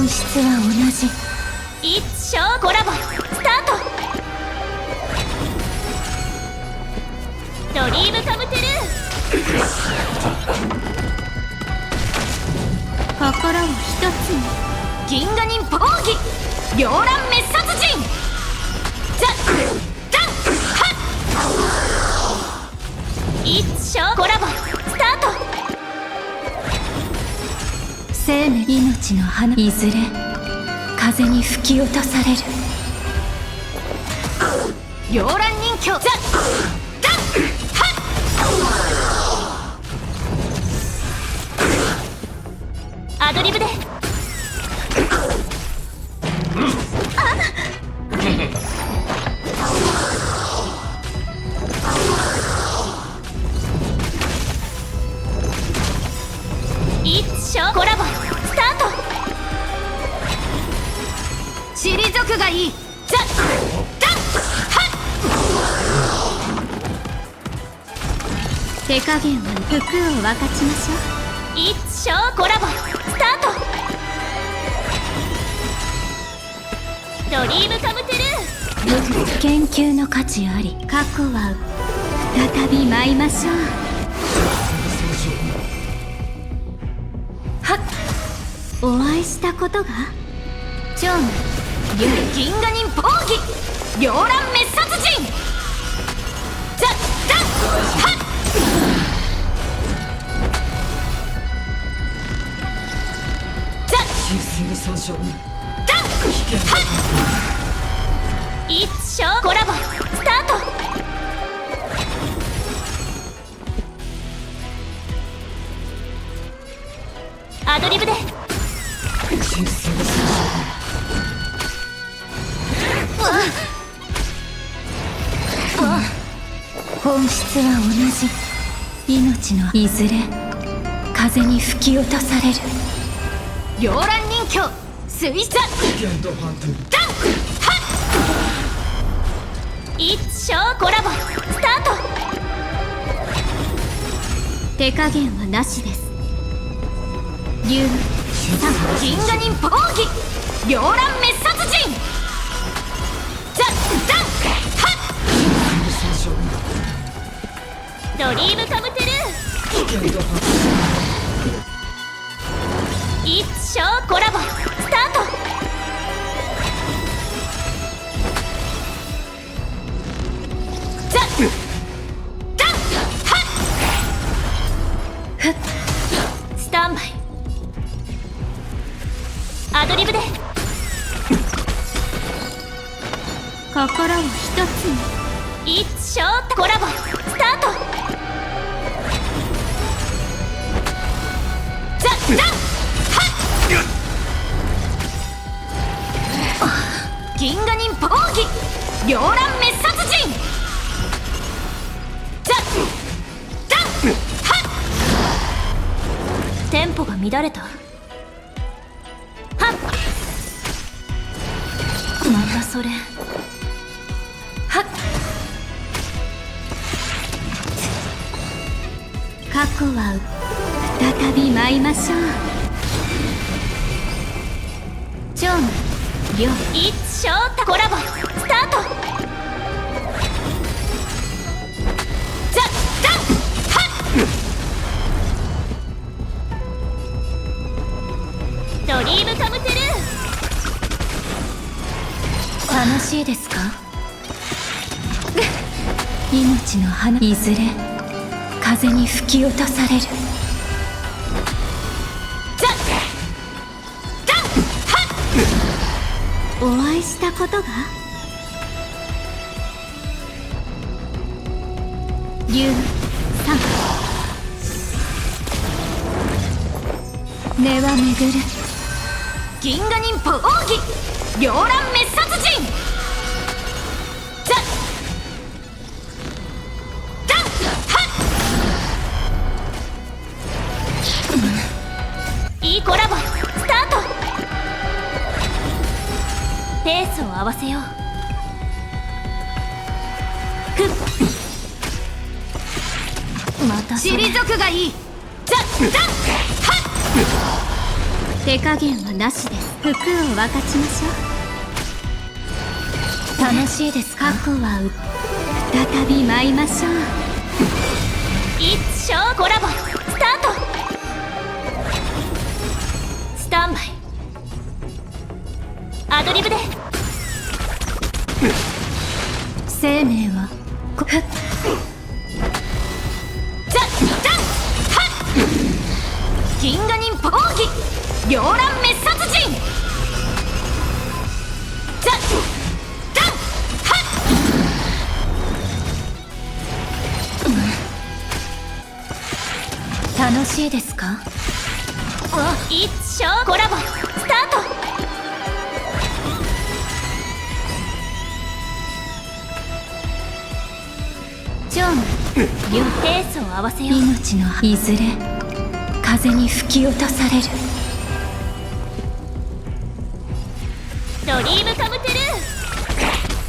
本質は同じ。一生コラボスタート。ドリームカムトゥル心を一つに。ー銀河人ポーギ両乱ちの花。いずれ風に吹き落とされる。両乱人形ザッダッハッ。アドリブで。加減は服を分かちましょう。一生コラボ。スタート。ドリームカムトゥル。ー研究の価値あり過去は再び舞いましょう。はっお会いしたことが？ジョン。銀河人ポーギ両乱滅殺人ザ・ダンハッ一生コラボ。スタート。アドリブで。本質は同じ。命のいずれ風に吹き落とされる。両乱人形水ザダンク。ハッ。一生コラボ。スタート。手加減はなしです。竜銀河人ポーギ両乱滅殺人ザ・ダンク。ハッ。ドリームカムトゥルー一生コラボ。スタート。ザ・ダンハッスタンバイ。アドリブで。心を一つに。一生コラボンポが乱れた。はっ。またそれ。はっ。過去は再び舞いましょう。ジョンリョ一生コラボスタート。しいですか？命の花いずれ風に吹き落とされる。お会いしたことが？竜さん。根は巡る。ッ銀河人ポーギ両乱滅殺なしです。服を分かちましょう。楽しいですか？過去はう再び舞いましょう。一生コラボスタート。スタンバイ。アドリブで。生命はこはっ。ザ・ダンハッ。銀河人奥義両乱滅。殺しいですか？ッ一生コラボスタート。ジョン両ペースを合わせよう。命のいずれ風に吹き落とされる。ドリームカムトゥル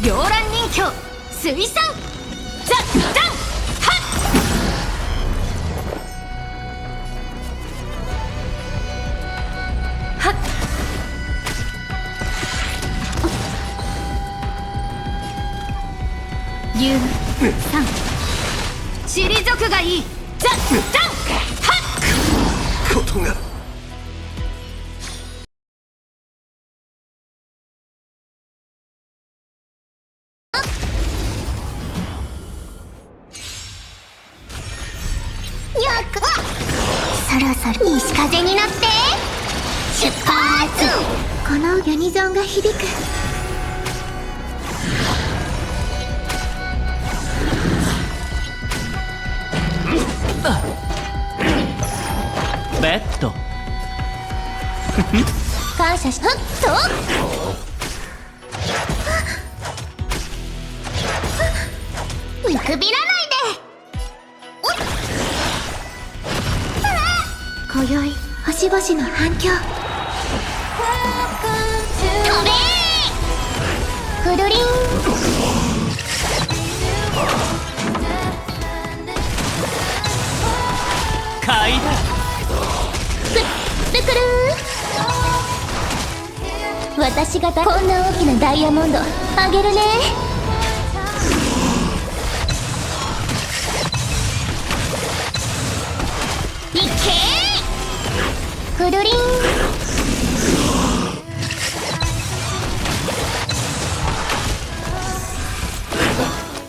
ー。両乱人形水産ザ・ダン退くがいいザ・ダンハッことがそろそろ西風に乗って出発このユニゾンが響く。ベッド。感謝しふっと？見くびらないで。おい。今宵星々の反響。飛べー。くるりん私がこんな大きなダイヤモンド。あげるね。いけー。くるりん。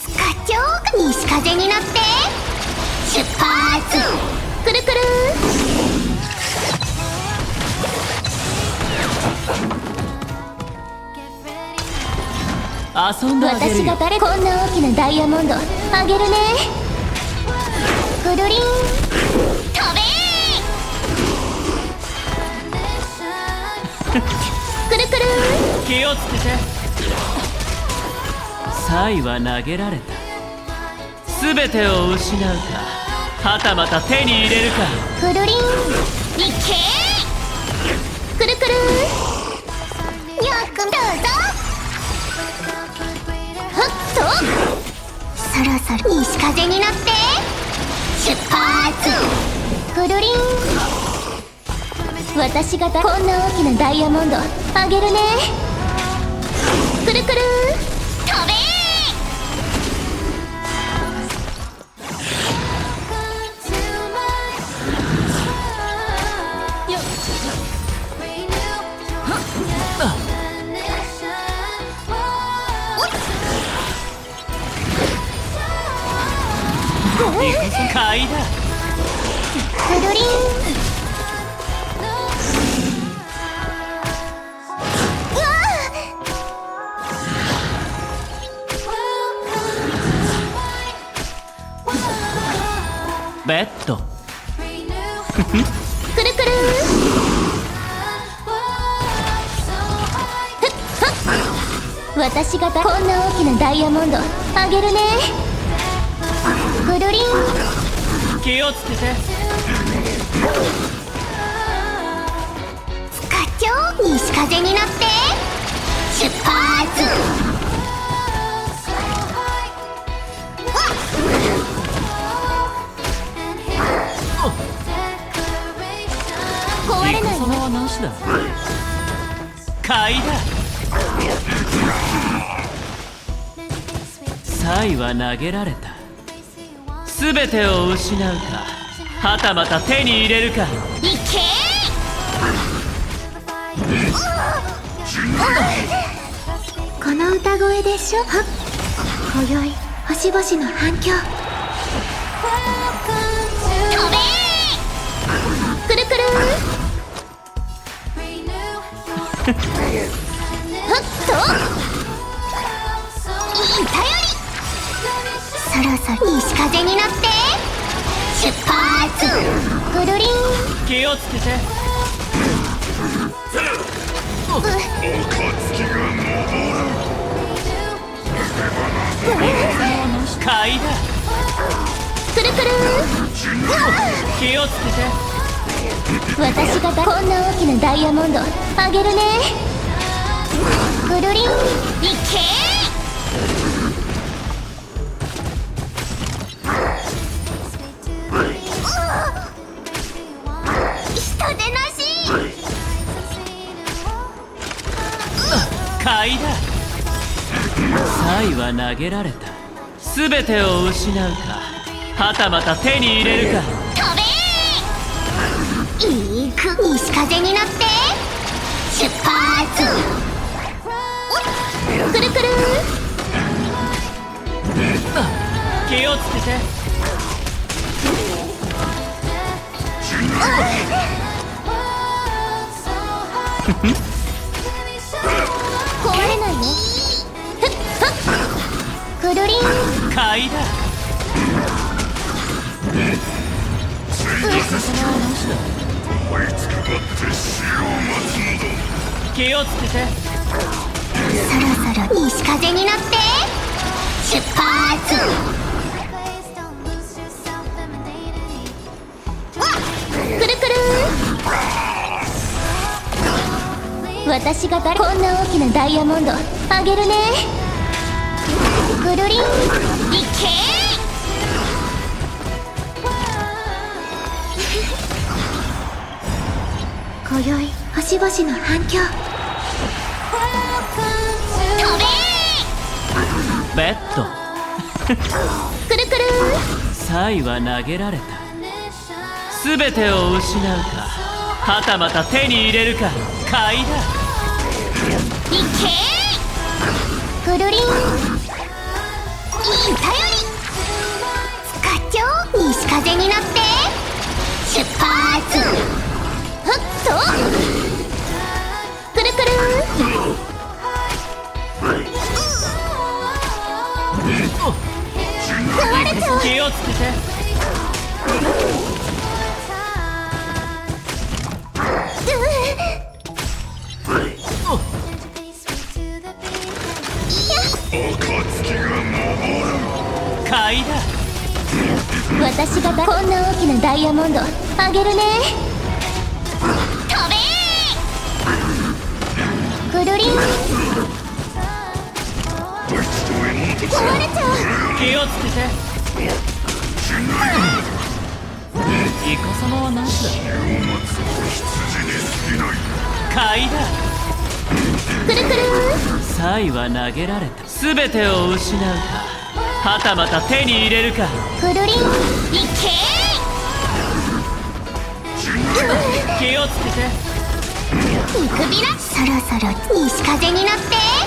スカチョー西風に乗って。出発。くるくる。遊んであげるよ。私が誰こんな大きなダイヤモンドあげるね。くるりん飛べー。くるくる。気をつけて。サイは投げられた。全てを失うか。はたまた手に入れるか。くるりんいけー。くるくる。よくどうぞぞそろそろ西風に乗って。出発。くるりん私がこんな大きなダイヤモンドあげるね。くるくる。ベッドくるくる私がだこんな大きなダイヤモンドあげるね。くるりん気をつけて。スカチョウ西風に乗って壊れないよだ。買いだ。サイは投げられた。全てを失うか。はたまた手に入れるか。いけこの歌声でしょ？今宵星々の反響。飛べくるくるいい頼り。そろそろ西風に乗って。出発。ぐるりん気をつけて。買いだ。くるくる。気をつけて。私がだこんな大きなダイヤモンドあげるねぐるりんいけ人でなし買いだサイは投げられた全てを失うかはたまた手に入れるか飛べいいく西風に乗って。出発。くるくる。気をつけて。壊れないよ。ふっふっくるりん。買いだ。気をつけてそろそろ西風に乗って出発くるくる。私がだこんな大きなダイヤモンドあげるね。ぐるりんいけ。今宵星々の反響。ベッド。くるくるサイは投げられた。全てを失うか。はたまた手に入れるか。買いだいけぐるりん。いい頼り。課長西風に乗って。出発。ふっと。くるくる壊れちゃう気をつけて。買いだ私がだこんな大きなダイヤモンドあげるね飛べーぐるりん壊れちゃう気をつけて。イカ様は何だ。買いだくるくるサイは投げられた全てを失うか。はたまた手に入れるか。ぐるりん。いけ気をつけて。見くびらそろそろ西風に乗って